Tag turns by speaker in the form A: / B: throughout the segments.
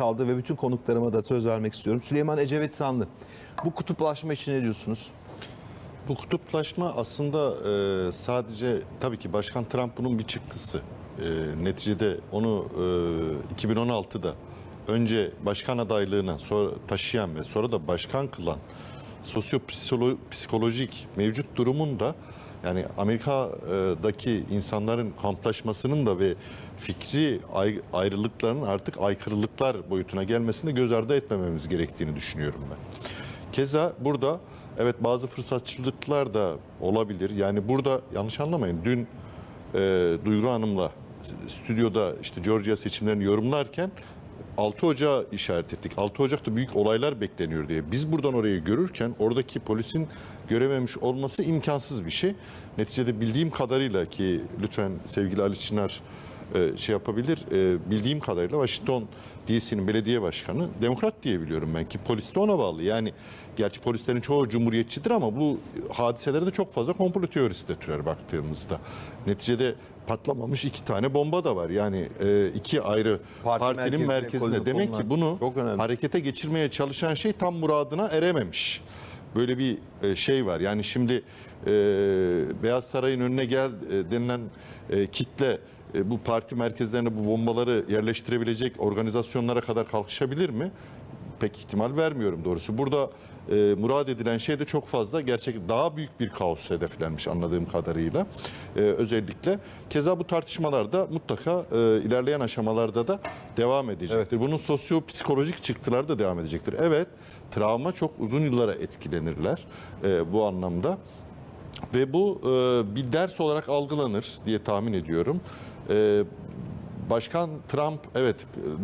A: kaldı ve bütün konuklarıma da söz vermek istiyorum. Süleyman Ecevit Sanlı. Bu kutuplaşma için ne diyorsunuz?
B: Bu kutuplaşma aslında e, sadece tabii ki Başkan Trump bunun bir çıktısı. E, neticede onu e, 2016'da önce başkan adaylığına sonra taşıyan ve sonra da başkan kılan sosyopsikolojik mevcut durumun da yani Amerika'daki insanların kamplaşmasının da ve fikri ay- ayrılıkların artık aykırılıklar boyutuna gelmesini göz ardı etmememiz gerektiğini düşünüyorum ben. Keza burada evet bazı fırsatçılıklar da olabilir. Yani burada yanlış anlamayın. Dün e, Duygu Hanım'la stüdyoda işte Georgia seçimlerini yorumlarken 6 Ocağı işaret ettik. 6 Ocak'ta büyük olaylar bekleniyor diye. Biz buradan orayı görürken oradaki polisin görememiş olması imkansız bir şey. Neticede bildiğim kadarıyla ki lütfen sevgili Ali Çınar e, şey yapabilir. E, bildiğim kadarıyla Washington DC'nin belediye başkanı demokrat diye biliyorum ben ki polis de ona bağlı. Yani gerçi polislerin çoğu cumhuriyetçidir ama bu hadiselerde çok fazla komplo teorisi de türer baktığımızda. Neticede patlamamış iki tane bomba da var. Yani e, iki ayrı
A: Parti
B: partinin
A: merkezine
B: merkezinde.
A: konulan-
B: Demek ki bunu harekete geçirmeye çalışan şey tam muradına erememiş. Böyle bir şey var. Yani şimdi e, Beyaz Saray'ın önüne gel e, denilen e, kitle bu parti merkezlerine bu bombaları yerleştirebilecek organizasyonlara kadar kalkışabilir mi? Pek ihtimal vermiyorum doğrusu. Burada e, murad edilen şey de çok fazla gerçek daha büyük bir kaos hedeflenmiş anladığım kadarıyla. E, özellikle keza bu tartışmalarda mutlaka e, ilerleyen aşamalarda da devam edecektir. Bunun sosyo-psikolojik çıktıları da devam edecektir. Evet, travma çok uzun yıllara etkilenirler e, bu anlamda. Ve bu e, bir ders olarak algılanır diye tahmin ediyorum. E, Başkan Trump evet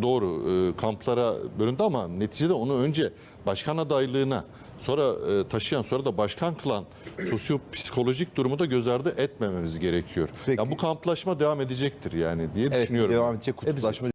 B: doğru e, kamplara bölündü ama neticede onu önce başkan adaylığına sonra e, taşıyan sonra da başkan kılan sosyopsikolojik durumu da göz ardı etmememiz gerekiyor.
A: Peki.
B: Ya bu kamplaşma devam edecektir yani diye
A: Evet
B: düşünüyorum.
A: devam edecek kutuplaşma